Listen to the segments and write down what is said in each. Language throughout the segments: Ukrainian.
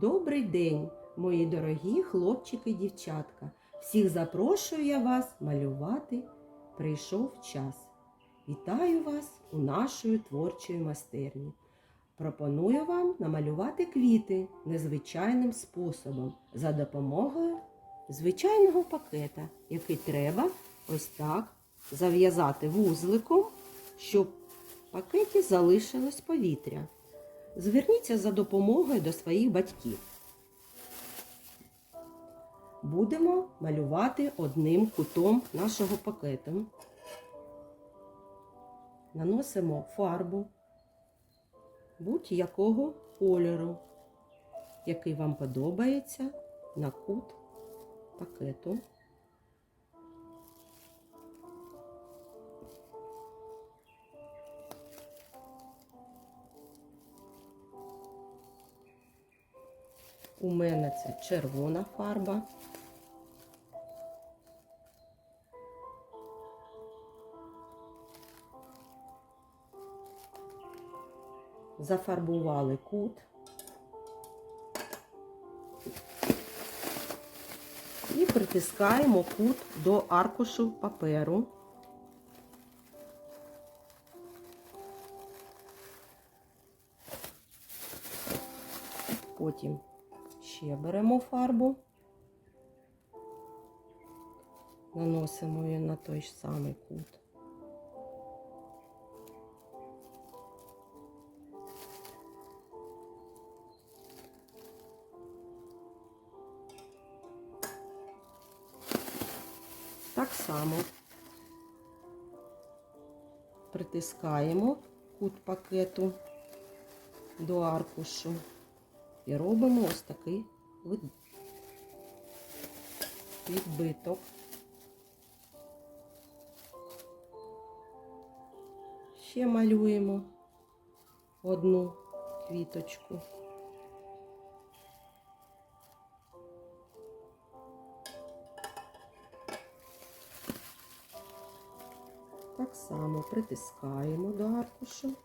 Добрий день, мої дорогі хлопчики і дівчатка. Всіх запрошую я вас малювати. Прийшов час. Вітаю вас у нашої творчої майстерні. Пропоную вам намалювати квіти незвичайним способом за допомогою звичайного пакета, який треба ось так зав'язати вузликом, щоб в пакеті залишилось повітря. Зверніться за допомогою до своїх батьків. Будемо малювати одним кутом нашого пакету. Наносимо фарбу будь-якого кольору, який вам подобається на кут пакету. У мене це червона фарба. Зафарбували кут. І притискаємо кут до аркушу паперу. Потім ще беремо фарбу, наносимо її на той ж самий кут. Так само притискаємо кут пакету до аркушу. І робимо ось такий відбиток. Ще малюємо одну квіточку. Так само притискаємо до аркушу.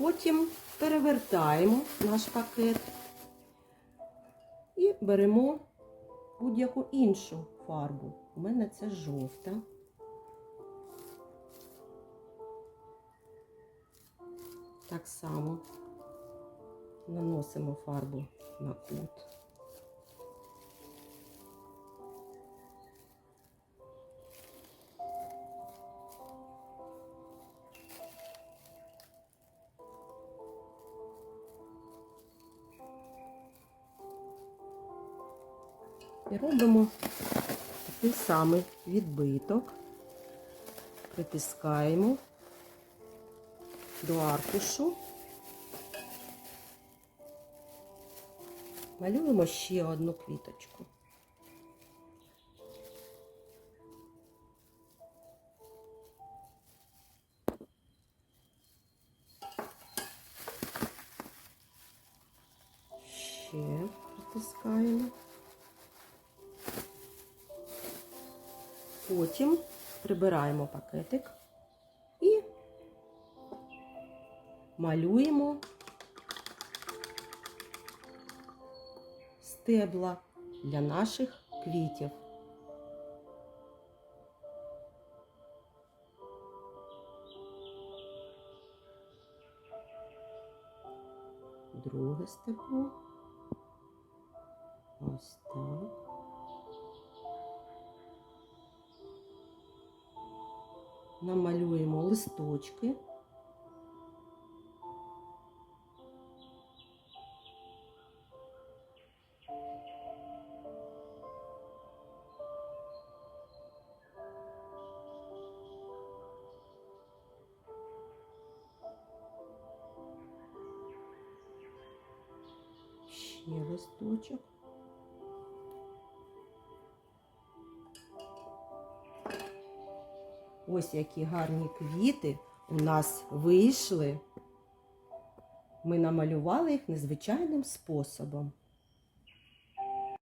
Потім перевертаємо наш пакет і беремо будь-яку іншу фарбу. У мене це жовта. Так само наносимо фарбу на кут. І робимо такий самий відбиток, притискаємо до аркушу, малюємо ще одну квіточку. Ще притискаємо. Потім прибираємо пакетик і малюємо стебла для наших квітів. Друге стебло. Ось так. Намалюємо листочки. Ще листочок. Ось які гарні квіти у нас вийшли. Ми намалювали їх незвичайним способом.